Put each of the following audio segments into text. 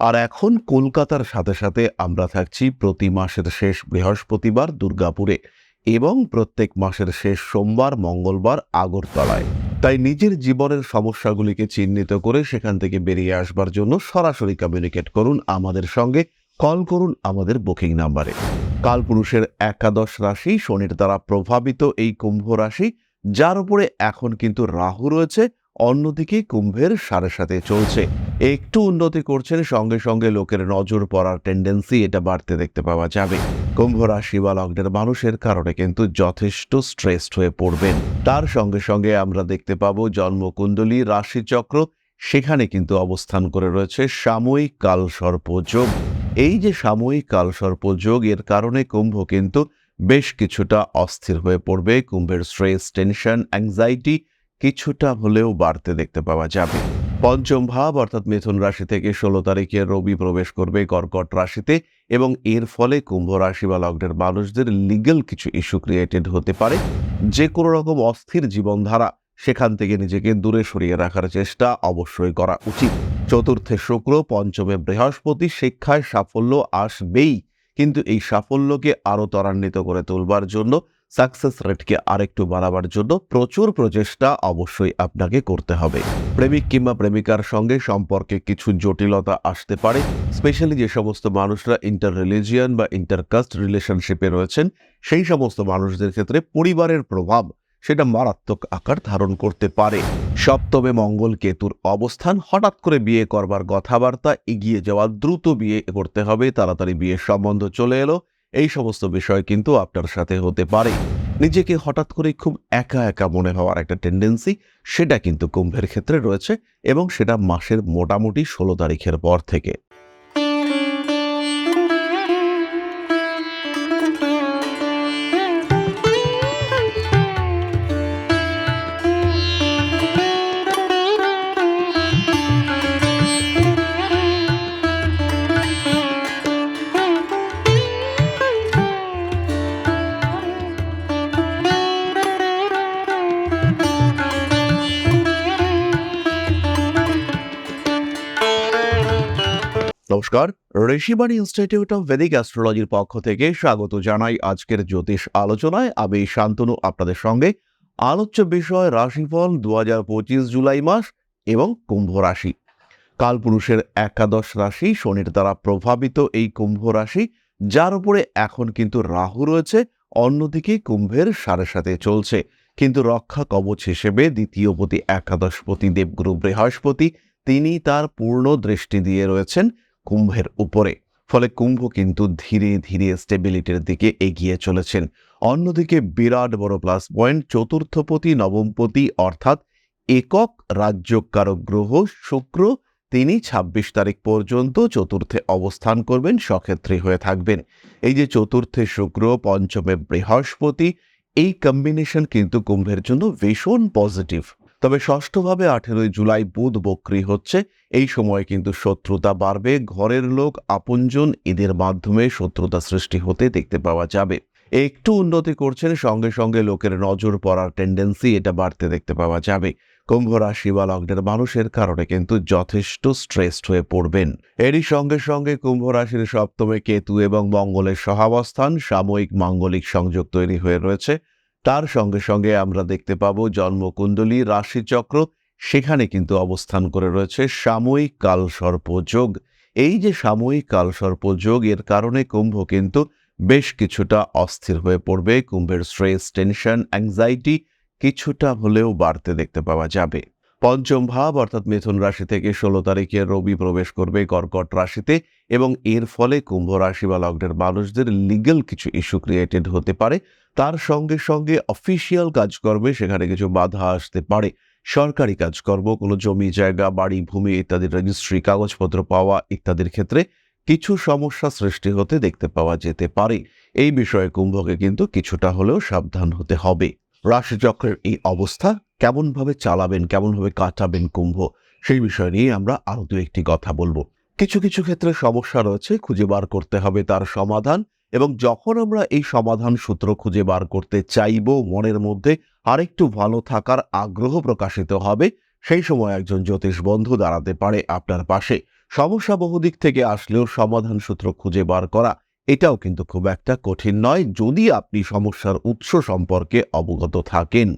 আর এখন কলকাতার সাথে সাথে আমরা থাকছি প্রতি মাসের শেষ বৃহস্পতিবার দুর্গাপুরে এবং প্রত্যেক মাসের শেষ সোমবার, মঙ্গলবার আগরতলায়। তাই নিজের জীবনের সমস্যাগুলিকে চিহ্নিত করে সেখান থেকে বেরিয়ে আসবার জন্য সরাসরি কমিউনিকেট করুন আমাদের সঙ্গে। কল করুন আমাদের বুকিং নাম্বারে কালপুরুষের একাদশ রাশি শনির দ্বারা প্রভাবিত এই কুম্ভ রাশি, যার উপরে এখন কিন্তু রাহু রয়েছে। অন্যদিকে কুম্ভের সাড়ে সাথে চলছে। একটু উন্নতি করছেন, সঙ্গে সঙ্গে লোকের নজর পড়ার টেন্ডেন্সি এটা বাড়তে দেখতে পাওয়া যাবে। কুম্ভ রাশি বা লগ্নের মানুষের কারণে কিন্তু যথেষ্ট স্ট্রেসড হয়ে পড়বেন। তার সঙ্গে সঙ্গে আমরা দেখতে পাবো জন্মকুণ্ডলী, রাশিচক্র, সেখানে কিন্তু অবস্থান করে রয়েছে সাময়িক কালসর্প যোগ। এই যে সাময়িক কালসর্প যোগ, এর কারণে কুম্ভ কিন্তু বেশ কিছুটা অস্থির হয়ে পড়বে। কুম্ভের স্ট্রেস টেনশন অ্যাংজাইটি কিছুটা হলেও বাড়তে দেখতে পাওয়া যাবে। পঞ্চম ভাব, অর্থাৎ মিথুন রাশি থেকে ষোলো তারিখে রবি প্রবেশ করবে কর্কট রাশিতে এবং এর ফলে কুম্ভ রাশি বা লগ্নের মানুষদের লিগ্যাল কিছু ইস্যু ক্রিয়েটেড হতে পারে। যে কোনো রকম অস্থির জীবনধারা সেখান থেকে নিজেকে দূরে সরিয়ে রাখার চেষ্টা অবশ্যই করা উচিত। চতুর্থে শুক্র, পঞ্চমে বৃহস্পতি, শিক্ষায় সাফল্য আসবেই। কিন্তু এই সাফল্যকে আরও ত্বরান্বিত করে তুলবার জন্য সাকসেস রেটকে আরেকটু বাড়াবার জন্য প্রচুর প্রচেষ্টা অবশ্যই আপনাকে করতে হবে। প্রেমিক কিংবা প্রেমিকার সঙ্গে সম্পর্কে কিছু জটিলতা আসতে পারে স্পেশালি যে সমস্ত মানুষরা ইন্টার রিলিজিয়ান বা ইন্টারকাস্ট রিলেশনশিপে রয়েছেন, সেই সমস্ত মানুষদের ক্ষেত্রে পরিবারের প্রভাব সেটা মারাত্মক আকার ধারণ করতে পারে। সপ্তমে মঙ্গল কেতুর অবস্থান, হঠাৎ করে বিয়ে করবার কথাবার্তা এগিয়ে যাওয়া, দ্রুত বিয়ে করতে হবে, তাড়াতাড়ি বিয়ের সম্বন্ধ চলে এলো এই সমস্ত বিষয় কিন্তু আপনার সাথে হতে পারে। নিজেকে হঠাৎ করে খুব একা একা মনে হওয়ার একটা টেন্ডেন্সি সেটা কিন্তু কুম্ভের ক্ষেত্রে রয়েছে এবং সেটা মাসের মোটামুটি ষোলো তারিখের পর থেকে। ঋষিবাণী ইনস্টিটিউট অফ ভেদিক অ্যাস্ট্রোলজির পক্ষ থেকে স্বাগত জানাই আজকের জ্যোতিষ আলোচনায়। আমি শান্তনু, আপনাদের সঙ্গে। আলোচ্য বিষয় রাশিফল দু জুলাই মাস এবং কুম্ভ রাশি। কালপুরুষের একাদশ রাশি শনির দ্বারা প্রভাবিত এই কুম্ভ রাশি, যার উপরে এখন কিন্তু রাহু রয়েছে, অন্যদিকে কুম্ভের সাড়ে সাথে চলছে। কিন্তু রক্ষা কবচ হিসেবে দ্বিতীয়পতি একাদশপতি দেবগুরু বৃহস্পতি, তিনি তার পূর্ণ দৃষ্টি দিয়ে রয়েছেন। কুম্ভের উপরে। ফলে কুম্ভ কিন্তু ধীরে ধীরে স্টেবিলিটির দিকে এগিয়ে চলেছেন। অন্যদিকে বিরাট বড় প্লাস পয়েন্ট চতুর্থপতি, নবমপতি অর্থাৎ একক রাজ্যকারক গ্রহ শুক্র, তিনি ২৬ তারিখ পর্যন্ত চতুর্থে অবস্থান করবেন, সক্ষেত্রী হয়ে থাকবেন। এই যে চতুর্থে শুক্র, পঞ্চমে বৃহস্পতি, এই কম্বিনেশন কিন্তু কুম্ভের জন্য ভীষণ পজিটিভ তবে ষষ্ঠভাবে আঠেরোই জুলাই বুধ বক্রি হচ্ছে। এই সময়ে কিন্তু শত্রুতা বাড়বে। ঘরের লোক, আপনজন, এদের মাধ্যমে শত্রুতা সৃষ্টি হতে দেখতে পাওয়া যাবে। একটু উন্নতি করছেন, সঙ্গে সঙ্গে লোকের নজর পড়ার টেন্ডেন্সি এটা বাড়তে দেখতে পাওয়া যাবে। কুম্ভ রাশি বা লগ্নের মানুষের কারণে কিন্তু যথেষ্ট স্ট্রেসড হয়ে পড়বেন। এরই সঙ্গে সঙ্গে কুম্ভ রাশির সপ্তমে কেতু এবং মঙ্গলের সহাবস্থান, সাময়িক মাঙ্গলিক সংযোগ তৈরি হয়ে রয়েছে। তার সঙ্গে সঙ্গে আমরা দেখতে পাবো জন্মকুণ্ডলী রাশিচক্র, সেখানে কিন্তু অবস্থান করে রয়েছে সাময়িক কালসর্পযোগ এই যে সাময়িক কালসর্পযোগ এর কারণে কুম্ভ কিন্তু বেশ কিছুটা অস্থির হয়ে পড়বে। কুম্ভের স্ট্রেস, টেনশন অ্যাংজাইটি কিছুটা হলেও বাড়তে দেখতে পাওয়া যাবে। পঞ্চম ভাব, অর্থাৎ মিথুন রাশি থেকে ষোলো তারিখে রবি প্রবেশ করবে কর্কট রাশিতে এবং এর ফলে কুম্ভ রাশি বা লগ্নের মানুষদের লিগ্যাল কিছু ইস্যু ক্রিয়েটেড হতে পারে। তার সঙ্গে সঙ্গে অফিসিয়াল কাজকর্মে সেখানে কিছু বাধা আসতে পারে। সরকারি কাজকর্ম, কোনো জমি, জায়গা, বাড়ি, ভূমি ইত্যাদির রেজিস্ট্রি কাগজপত্র পাওয়া ইত্যাদির ক্ষেত্রে কিছু সমস্যা সৃষ্টি হতে দেখতে পাওয়া যেতে পারে। এই বিষয়ে কুম্ভকে কিন্তু কিছুটা হলেও সাবধান হতে হবে। রাশিচক্রের এই অবস্থা কেমনভাবে চালাবেন, কেমনভাবে কাটাবেন কুম্ভ, সেই বিষয় নিয়ে আমরা আরও দু একটি কথা বলব। কিছু কিছু ক্ষেত্রে সমস্যা রয়েছে, খুঁজে বার করতে হবে তার সমাধান এবং যখন আমরা এই সমাধান সূত্র খুঁজে বার করতে চাইব, মনের মধ্যে আরেকটু ভালো থাকার আগ্রহ প্রকাশিত হবে, সেই সময় একজন জ্যোতিষ বন্ধু দাঁড়াতে পারে আপনার পাশে। সমস্যা বহুদিক থেকে আসলেও সমাধান সূত্র খুঁজে বার করা এটাও কিন্তু খুব একটা কঠিন নয়, যদি আপনি সমস্যার উৎস সম্পর্কে অবগত থাকেন।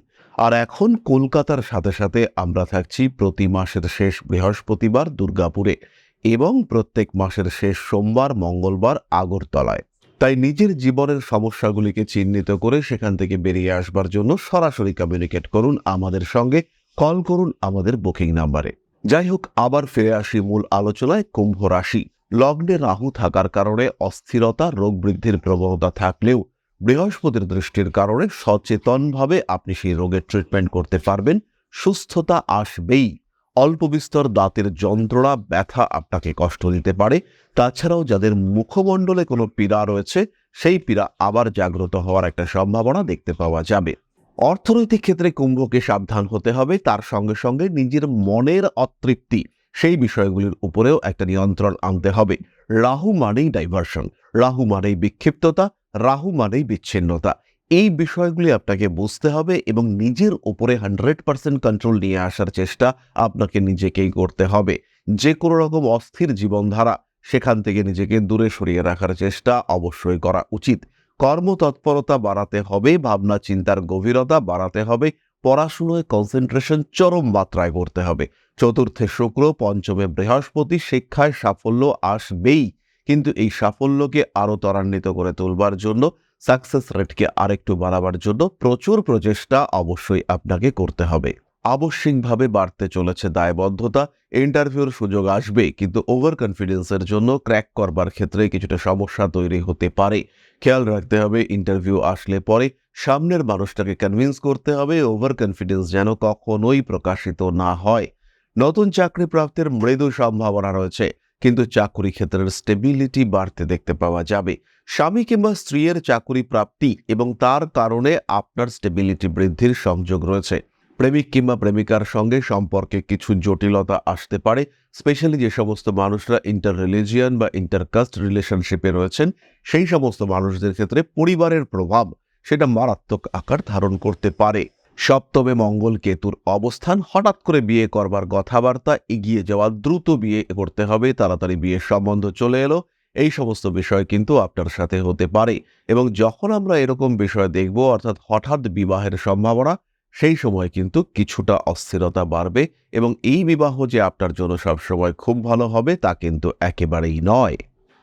আর এখন কলকাতার সাথে সাথে আমরা থাকছি প্রতি মাসের শেষ বৃহস্পতিবার দুর্গাপুরে এবং প্রত্যেক মাসের শেষ সোমবার, মঙ্গলবার, আগরতলায়। তাই নিজের জীবনের সমস্যাগুলিকে চিহ্নিত করে সেখান থেকে বেরিয়ে আসবার জন্য সরাসরি কমিউনিকেট করুন আমাদের সঙ্গে। কল করুন আমাদের বুকিং নাম্বারে যাই হোক, আবার ফিরে আসি মূল আলোচনায়। কুম্ভ রাশি। লগ্নে রাহু থাকার কারণে অস্থিরতা, রোগ বৃদ্ধির প্রবণতা থাকলেও বৃহস্পতির দৃষ্টির কারণে সচেতনভাবে আপনি সেই রোগের ট্রিটমেন্ট করতে পারবেন। সুস্থতা আসবেই। অল্প বিস্তর দাঁতের যন্ত্রণা, ব্যথা আপনাকে কষ্ট দিতে পারে। তাছাড়াও যাদের মুখমণ্ডলে কোনো পীড়া রয়েছে, সেই পীড়া আবার জাগ্রত হওয়ার একটা সম্ভাবনা দেখতে পাওয়া যাবে। অর্থনৈতিক ক্ষেত্রে কুম্ভকে সাবধান হতে হবে। তার সঙ্গে সঙ্গে নিজের মনের অতৃপ্তি, সেই বিষয়গুলির উপরেও একটা নিয়ন্ত্রণ আনতে হবে। রাহু মানেই ডাইভার্সন রাহু মানেই বিক্ষিপ্ততা রাহু মানেই বিচ্ছিন্নতা। এই বিষয়গুলি আপনাকে বুঝতে হবে এবং নিজের ওপরে হান্ড্রেড পার্সেন্ট কন্ট্রোল নিয়ে আসার চেষ্টা আপনাকে নিজেকেই করতে হবে। যে কোনো রকম অস্থির জীবনধারা সেখান থেকে নিজেকে দূরে সরিয়ে রাখার চেষ্টা অবশ্যই করা উচিত। কর্মতৎপরতা বাড়াতে হবে, ভাবনা চিন্তার গভীরতা বাড়াতে হবে, পড়াশুনোয় কনসেন্ট্রেশন চরম মাত্রায় করতে হবে। চতুর্থে শুক্র, পঞ্চমে বৃহস্পতি, শিক্ষায় সাফল্য আসবেই। কিন্তু এই সাফল্যকে আরও ত্বরান্বিত করে তুলবার জন্য সাকসেস রেটকে আরেকটু বাড়াবার জন্য প্রচুর প্রচেষ্টা অবশ্যই আপনাকে করতে হবে। আবশ্যিকভাবে বাড়তে চলেছে দায়বদ্ধতা ইন্টারভিউর সুযোগ আসবে, কিন্তু ওভার কনফিডেন্সের জন্য ক্র্যাক করবার ক্ষেত্রে কিছুটা সমস্যা তৈরি হতে পারে। খেয়াল রাখতে হবে ইন্টারভিউ আসলে পরে সামনের মানুষটাকে কনভিন্স করতে হবে ওভার কনফিডেন্স যেন কখনোই প্রকাশিত না হয়। নতুন চাকরি প্রাপ্তির মৃদু সম্ভাবনা রয়েছে। কিন্তু চাকরি ক্ষেত্রের স্টেবিলিটি বাড়তে দেখতে পাওয়া যাবে। স্বামী কিংবা স্ত্রীর চাকরি প্রাপ্তি এবং তার কারণে আপনার স্টেবিলিটি বৃদ্ধির সংযোগ রয়েছে। প্রেমিক কিংবা প্রেমিকার সঙ্গে সম্পর্কে কিছু জটিলতা আসতে পারে স্পেশালি যে সমস্ত মানুষরা ইন্টার রিলিজিয়ান বা ইন্টারকাস্ট রিলেশনশিপে রয়েছেন, সেই সমস্ত মানুষদের ক্ষেত্রে পরিবারের প্রভাব সেটা মারাত্মক আকার ধারণ করতে পারে। সপ্তমে মঙ্গল কেতুর অবস্থান, হঠাৎ করে বিয়ে করবার কথাবার্তা এগিয়ে যাওয়া দ্রুত বিয়ে করতে হবে, তাড়াতাড়ি বিয়ের সম্বন্ধ চলে এলো। এই সমস্ত বিষয় কিন্তু আপনার সাথে হতে পারে এবং যখন আমরা এরকম বিষয় দেখব, অর্থাৎ হঠাৎ বিবাহের সম্ভাবনা, সেই সময় কিন্তু কিছুটা অস্থিরতা বাড়বে এবং এই বিবাহ যে আপনার জন্য সবসময় খুব ভালো হবে, তা কিন্তু একেবারেই নয়।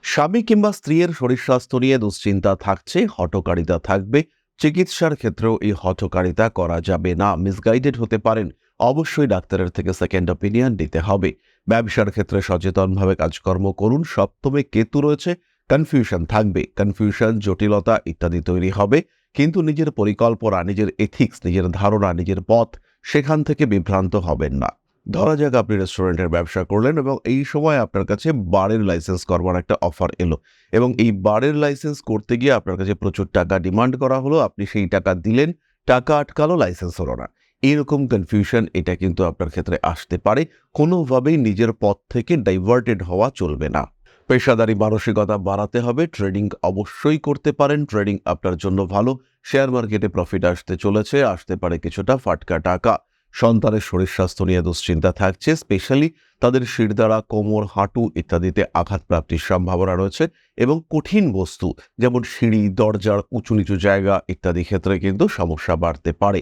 স্বামী কিংবা স্ত্রীর শরীর স্বাস্থ্য নিয়ে দুশ্চিন্তা থাকছে হটকারিতা থাকবে চিকিৎসার ক্ষেত্রেও এই হঠকারিতা করা যাবে না। মিসগাইডেড হতে পারেন। অবশ্যই ডাক্তারের থেকে সেকেন্ড অপিনিয়ন নিতে হবে। ব্যবসার ক্ষেত্রে সচেতনভাবে কাজকর্ম করুন। সপ্তমে কেতু রয়েছে কনফিউশন থাকবে। কনফিউশন জটিলতা ইত্যাদি তৈরি হবে। কিন্তু নিজের পরিকল্পনা, নিজের এথিক্স নিজের ধারণা, নিজের পথ সেখান থেকে বিভ্রান্ত হবেন না। ধরা যাক আপনি রেস্টুরেন্টের ব্যবসা করলেন এবং এই সময় আপনার কাছে বারের লাইসেন্স করবার একটা অফার এলো এবং এই বারের লাইসেন্স করতে গিয়ে আপনার কাছে প্রচুর টাকা ডিমান্ড করা হলো, আপনি সেই টাকা দিলেন, টাকা আটকালো লাইসেন্স হলো না। এরকম কনফিউশন এটা কিন্তু আপনার ক্ষেত্রে আসতে পারে, কোনোভাবেই নিজের পথ থেকে ডাইভার্টেড হওয়া চলবে না। পেশাদারি মানসিকতা বাড়াতে হবে ট্রেডিং অবশ্যই করতে পারেন ট্রেডিং আপনার জন্য ভালো শেয়ার মার্কেটে প্রফিট আসতে চলেছে, আসতে পারে কিছুটা ফাটকা টাকা। সন্তানের শরীর স্বাস্থ্য নিয়ে দুশ্চিন্তা থাকছে স্পেশালি তাদের শিরদাঁড়া, কোমর, হাঁটু ইত্যাদিতে আঘাত প্রাপ্তির সম্ভাবনা রয়েছে এবং কঠিন বস্তু যেমন সিঁড়ি, দরজার উঁচু নিচু জায়গা ইত্যাদি ক্ষেত্রে কিন্তু সমস্যা বাড়তে পারে।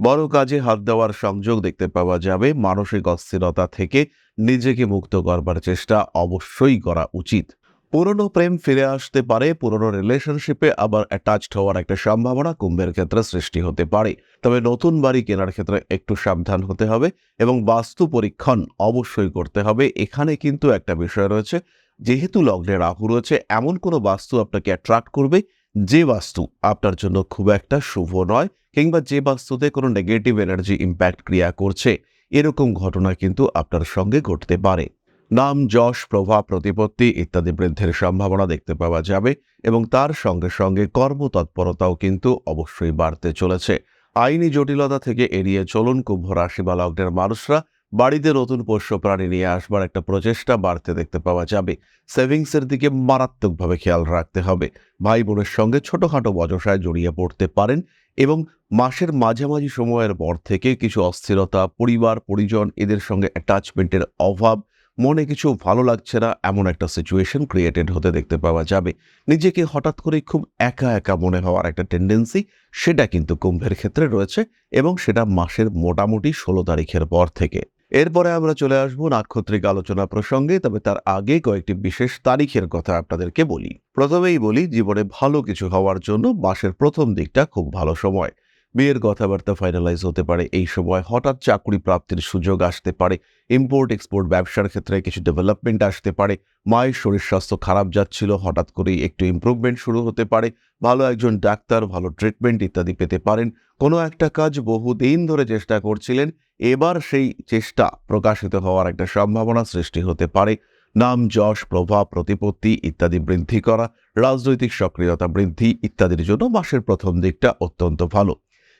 বড় কাজে হাত দেওয়ার সংযোগ দেখতে পাওয়া যাবে। মানসিক অস্থিরতা থেকে নিজেকে মুক্ত করবার চেষ্টা অবশ্যই করা উচিত। পুরনো প্রেম ফিরে আসতে পারে, পুরনো রিলেশনশিপে আবার অ্যাটাচড হওয়ার একটা সম্ভাবনা কুম্ভের ক্ষেত্রে সৃষ্টি হতে পারে। তবে নতুন বাড়ি কেনার ক্ষেত্রে একটু সাবধান হতে হবে এবং বাস্তু পরীক্ষণ অবশ্যই করতে হবে। এখানে কিন্তু একটা বিষয় রয়েছে, যেহেতু লগ্নে রাহু রয়েছে, এমন কোনো বাস্তু আপনাকে অ্যাট্রাক্ট করবে যে বাস্তু আপনার জন্য খুব একটা শুভ নয় কিংবা যে বাস্তুতে কোনো নেগেটিভ এনার্জি ইম্প্যাক্ট ক্রিয়া করছে। এরকম ঘটনা কিন্তু আপনার সঙ্গে ঘটতে পারে। নাম, যশ প্রভাব প্রতিপত্তি ইত্যাদি বৃদ্ধির সম্ভাবনা দেখতে পাওয়া যাবে এবং তার সঙ্গে সঙ্গে কর্মতৎপরতাও কিন্তু অবশ্যই বাড়তে চলেছে। আইনি জটিলতা থেকে এড়িয়ে চলুন কুম্ভ রাশি বা লগ্নের মানুষরা বাড়িতে নতুন পোষ্য প্রাণী নিয়ে আসবার একটা প্রচেষ্টা বাড়তে দেখতে পাওয়া যাবে। সেভিংসের দিকে মারাত্মকভাবে খেয়াল রাখতে হবে। ভাই বোনের সঙ্গে ছোটখাটো বজসায় জড়িয়ে পড়তে পারেন এবং মাসের মাঝামাঝি সময়ের পর থেকে কিছু অস্থিরতা, পরিবার, পরিজন এদের সঙ্গে অ্যাটাচমেন্টের অভাব মনে কিছু ভালো লাগছে না, এমন একটা সিচুয়েশন ক্রিয়েটেড হতে দেখতে পাওয়া যাবে। নিজেকে হঠাৎ করে খুব একা একা মনে হওয়ার একটা টেন্ডেন্সি সেটা কিন্তু কুম্ভের ক্ষেত্রে রয়েছে এবং সেটা মাসের মোটামুটি ষোলো তারিখের পর থেকে। এরপরে আমরা চলে আসব নাক্ষত্রিক আলোচনা প্রসঙ্গে, তবে তার আগে কয়েকটি বিশেষ তারিখের কথা আপনাদেরকে বলি। প্রথমেই বলি, জীবনে ভালো কিছু হওয়ার জন্য মাসের প্রথম দিকটা খুব ভালো সময়। বিয়ের কথাবার্তা ফাইনালাইজ হতে পারে এই সময়। হঠাৎ চাকরি প্রাপ্তির সুযোগ আসতে পারে। ইম্পোর্ট এক্সপোর্ট ব্যবসার ক্ষেত্রে কিছু ডেভেলপমেন্ট আসতে পারে। মায়ের শরীর স্বাস্থ্য খারাপ যাচ্ছিল, হঠাৎ করেই একটু ইমপ্রুভমেন্ট শুরু হতে পারে। ভালো একজন ডাক্তার, ভালো ট্রিটমেন্ট ইত্যাদি পেতে পারেন। কোনো একটা কাজ বহুদিন ধরে চেষ্টা করছিলেন, এবার সেই চেষ্টা প্রকাশিত হওয়ার একটা সম্ভাবনা সৃষ্টি হতে পারে। নাম, যশ, প্রভাব, প্রতিপত্তি ইত্যাদি বৃদ্ধি করা, রাজনৈতিক সক্রিয়তা বৃদ্ধি ইত্যাদির জন্য মাসের প্রথম দিকটা অত্যন্ত ভালো।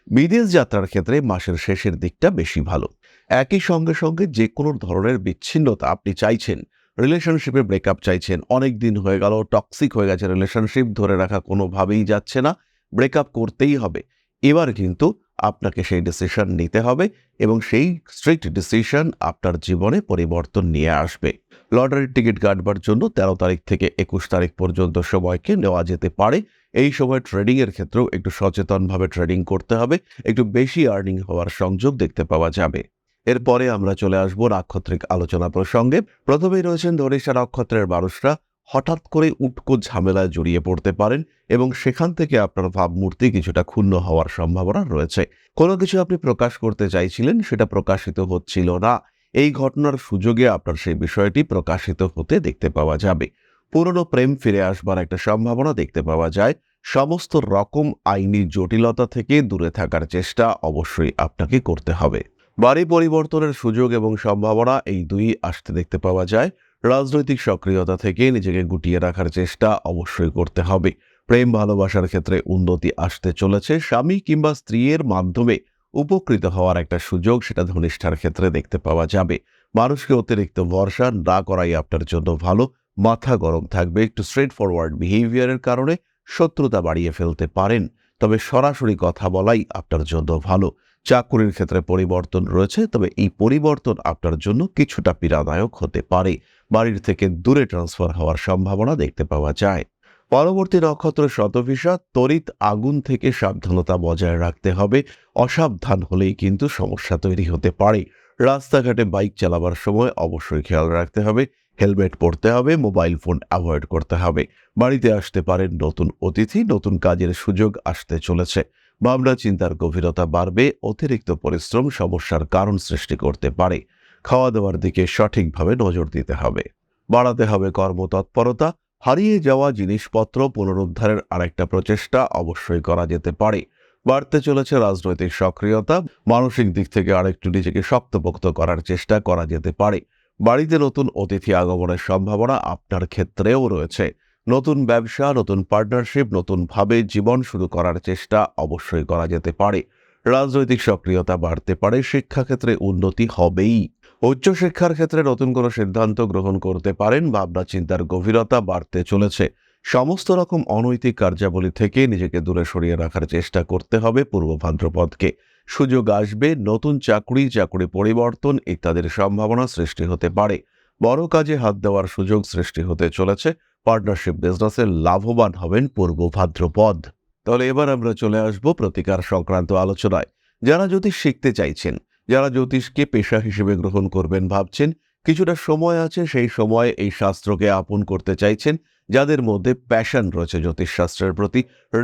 বিদেশ যাত্রার ক্ষেত্রে মাসের শেষের দিকটা বেশি ভালো। একই সঙ্গে সঙ্গে যে কোনো ধরনের বিচ্ছিন্নতা আপনি চাইছেন রিলেশনশিপে ব্রেকআপ চাইছেন, অনেক দিন হয়ে গেল টক্সিক হয়ে গেছে রিলেশনশিপ ধরে রাখা কোনোভাবেই যাচ্ছে না ব্রেকআপ করতেই হবে। এবার কিন্তু আপনাকে সেই ডিসিশন নিতে হবে এবং সেই স্ট্রিক্ট ডিসিশন আপনার জীবনে পরিবর্তন নিয়ে আসবে। লটারির টিকিট কাটবার জন্য তেরো তারিখ থেকে একুশ তারিখ পর্যন্ত সময়কে নেওয়া যেতে পারে। এই সময় ট্রেডিংয়ের ক্ষেত্রেও একটু সচেতনভাবে ট্রেডিং করতে হবে, একটু বেশি আর্নিং হওয়ার সংযোগ দেখতে পাওয়া যাবে। এরপরে আমরা চলে আসব নাক্ষত্রিক আলোচনা প্রসঙ্গে। প্রথমেই রয়েছেন ধনিষ্ঠা নক্ষত্রের মানুষরা, হঠাৎ করে উটকো ঝামেলায় জড়িয়ে পড়তে পারেন এবং সেখান থেকে আপনার ভাবমূর্তি কিছুটা ক্ষুণ্ণ হওয়ার সম্ভাবনা রয়েছে। কোনো কিছু আপনি প্রকাশ করতে চাইছিলেন, সেটা প্রকাশিত হচ্ছিল না। এই ঘটনার সুযোগে আপনার সেই বিষয়টি প্রকাশিত হতে দেখতে পাওয়া যাবে। পুরনো প্রেম ফিরে আসবার একটা সম্ভাবনা দেখতে পাওয়া যায়। সমস্ত রকম আইনি জটিলতা থেকে দূরে থাকার চেষ্টা অবশ্যই আপনাকে করতে হবে। বাড়ি পরিবর্তনের সুযোগ এবং সম্ভাবনা এই দুই আসতে দেখতে পাওয়া যায়। রাজনৈতিক সক্রিয়তা থেকে নিজেকে গুটিয়ে রাখার চেষ্টা অবশ্যই করতে হবে। প্রেম ভালোবাসার ক্ষেত্রে উন্নতি আসতে চলেছে। স্বামী কিংবা স্ত্রীর মাধ্যমে উপকৃত হওয়ার একটা সুযোগ সেটা ধনিষ্ঠার ক্ষেত্রে দেখতে পাওয়া যাবে। মানুষকে অতিরিক্ত ভরসা না করাই আপনার জন্য ভালো। মাথা গরম থাকবে। একটু স্ট্রেট ফরওয়ার্ড বিহেভিয়ারের কারণে শত্রুতা বাড়িয়ে ফেলতে পারেন, তবে সরাসরি কথা বলাই আপনার জন্য ভালো। চাকুরির ক্ষেত্রে পরিবর্তন রয়েছে, তবে এই পরিবর্তন আপনার জন্য কিছুটা পীড়াদায়ক হতে পারে। বাড়ির থেকে দূরে ট্রান্সফার হওয়ার সম্ভাবনা দেখতে পাওয়া যায়। পরবর্তী নক্ষত্র শতভিসা তড়িৎ আগুন থেকে সাবধানতা বজায় রাখতে হবে। অসাবধান হলেই কিন্তু সমস্যা তৈরি হতে পারে। রাস্তাঘাটে বাইক চালাবার সময় অবশ্যই খেয়াল রাখতে হবে। হেলমেট পরতে হবে, মোবাইল ফোন অ্যাভয়েড করতে হবে। বাড়িতে আসতে পারেন নতুন অতিথি, নতুন কাজের সুযোগ আসতে চলেছে। ভাবনা, চিন্তার গভীরতা বাড়বে, অতিরিক্ত পরিশ্রম সমস্যার কারণ সৃষ্টি করতে পারে। খাওয়া দাওয়ার দিকে সঠিকভাবে নজর দিতে হবে। বাড়াতে হবে কর্মতৎপরতা, হারিয়ে যাওয়া জিনিসপত্র পুনরুদ্ধারের আরেকটা প্রচেষ্টা অবশ্যই করা যেতে পারে। বাড়তে চলেছে রাজনৈতিক সক্রিয়তা, মানসিক দিক থেকে আরেকটু নিজেকে শক্তপোক্ত করার চেষ্টা করা যেতে পারে। বাড়িতে নতুন অতিথি আগমনের সম্ভাবনা আপনার ক্ষেত্রেও রয়েছে। নতুন ব্যবসা, নতুন পার্টনারশিপ নতুনভাবে জীবন শুরু করার চেষ্টা অবশ্যই করা যেতে পারে। রাজনৈতিক সক্রিয়তা বাড়তে পারে, শিক্ষাক্ষেত্রে উন্নতি হবেই। উচ্চশিক্ষার ক্ষেত্রে নতুন কোনো সিদ্ধান্ত গ্রহণ করতে পারেন, ভাবনা চিন্তার গভীরতা বাড়তে চলেছে। সমস্ত রকম অনৈতিক কার্যাবলী থেকে নিজেকে দূরে সরিয়ে রাখার চেষ্টা করতে হবে পূর্ব ভাদ্রপদকে। সুযোগ আসবে, নতুন চাকরি চাকরি পরিবর্তন ইত্যাদির সম্ভাবনা সৃষ্টি হতে পারে। বড় কাজে হাত দেওয়ার সুযোগ সৃষ্টি হতে চলেছে। পার্টনারশিপ বিজনেসে লাভবান হবেন পূর্ব ভাদ্রপদ। তাহলে এবার আমরা চলে আসব প্রতিকার সংক্রান্ত আলোচনায়। যারা জ্যোতিষ শিখতে চাইছেন, যারা জ্যোতিষকে পেশা হিসেবে গ্রহণ করবেন ভাবছেন, কিছুটা সময় আছে, সেই সময় এই শাস্ত্রকে আপন করতে চাইছেন। যাদের মধ্যে প্যাশন রয়েছে জ্যোতিষশাস্ত্রের প্রতি।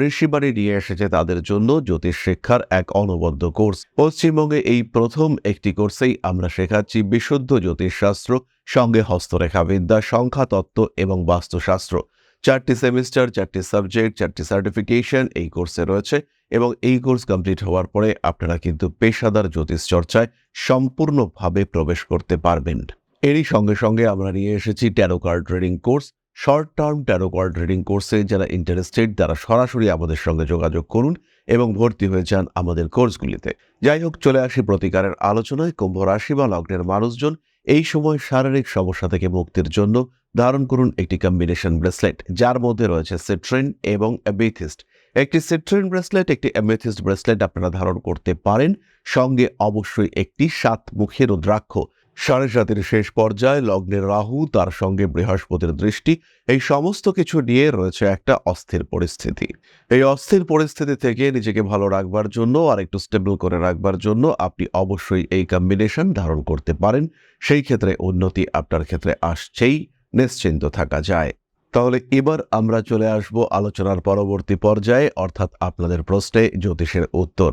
ঋষিবাণী নিয়ে এসেছে তাদের জন্য জ্যোতিষ শিক্ষার এক অনবদ্য কোর্স। পশ্চিমবঙ্গে এই প্রথম একটি কোর্সেই আমরা শেখাচ্ছি বিশুদ্ধ জ্যোতিষশাস্ত্র, সঙ্গে হস্তরেখা বিদ্যা, সংখ্যা তত্ত্ব এবং বাস্তুশাস্ত্র। চারটি সেমিস্টার, চারটি সাবজেক্ট, চারটি সার্টিফিকেশন এই কোর্সে রয়েছে এবং এই কোর্স কমপ্লিট হওয়ার পরে আপনারা কিন্তু পেশাদার জ্যোতিষ চর্চায় সম্পূর্ণভাবে প্রবেশ করতে পারবেন। এরই সঙ্গে সঙ্গে আমরা নিয়ে এসেছি tarot card trading course short term tarot card reading কোর্সে যারা ইন্টারেস্টেড তারা সরাসরি আমাদের সঙ্গে যোগাযোগ করুন এবং ভর্তি হয়ে যান আমাদের কোর্সগুলিতে যাই হোক, চলে আসি প্রতিকারের আলোচনায়। কুম্ভ রাশি বা লগ্নের মানুষজন এই সময় শারীরিক সমস্যা থেকে মুক্তির জন্য ধারণ করুন একটি কম্বিনেশন ব্রেসলেট যার মধ্যে রয়েছে সেট্রেন এবং অ্যাবেথিস্ট একটি সিট্রিন ব্রেসলেট একটি অ্যামেথিস্ট ব্রেসলেট আপনারা ধারণ করতে পারেন। সঙ্গে অবশ্যই একটি সাত মুখের রুদ্রাক্ষ। সাড়ে সাতের শেষ পর্যায়ে লগ্নের রাহু, তার সঙ্গে বৃহস্পতির দৃষ্টি, এই সমস্ত কিছু নিয়ে রয়েছে একটা অস্থির পরিস্থিতি। এই অস্থির পরিস্থিতি থেকে নিজেকে ভালো রাখবার জন্য আর একটু স্টেবল করে রাখবার জন্য আপনি অবশ্যই এই কম্বিনেশন ধারণ করতে পারেন। সেই ক্ষেত্রে উন্নতি আপনার ক্ষেত্রে আসছেই, নিশ্চিন্ত থাকা যায়। তাহলে এবার আমরা চলে আসব আলোচনার পরবর্তী পর্যায়ে, অর্থাৎ আপনাদের প্রশ্নে জ্যোতিষের উত্তর।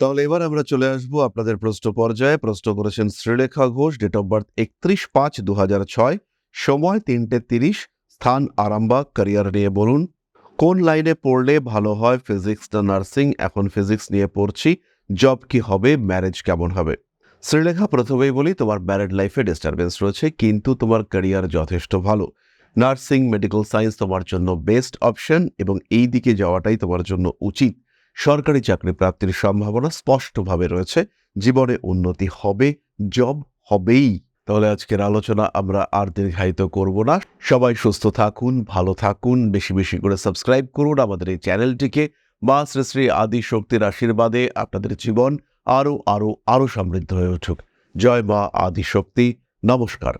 তাহলে এবার আমরা চলে আসব আপনাদের প্রশ্ন পর্যায়ে। প্রশ্ন করেছেন Srilekha Ghosh date of birth একত্রিশ পাঁচ দু ছয়, সময় তিনটে তিরিশ, স্থান আরামবাগ ক্যারিয়ার নিয়ে বলুন। কোন লাইনে পড়লে ভালো হয় ফিজিক্স না নার্সিং এখন ফিজিক্স নিয়ে পড়ছি জব কি হবে ম্যারেজ কেমন হবে? শ্রীলেখা প্রথমেই বলি, তোমার ম্যারেড লাইফে ডিস্টারবেন্স রয়েছে, কিন্তু তোমার ক্যারিয়ার যথেষ্ট ভালো। নার্সিং মেডিকেল সায়েন্স তোমার জন্য বেস্ট অপশন এবং এই দিকে যাওয়াটাই তোমার জন্য উচিত। সরকারি চাকরি প্রাপ্তির সম্ভাবনা স্পষ্টভাবে রয়েছে। জীবনে উন্নতি হবে, জব হবেই। তাহলে আজকের আলোচনা আমরা আর দীর্ঘায়িত করব না। সবাই সুস্থ থাকুন, ভালো থাকুন, বেশি বেশি করে সাবস্ক্রাইব করুন আমাদের এই চ্যানেলটিকে। মা শ্রী শ্রী আদি শক্তির আশীর্বাদে আপনাদের জীবন আরও আরও আরও সমৃদ্ধ হয়ে উঠুক। জয় মা আদি শক্তি। নমস্কার।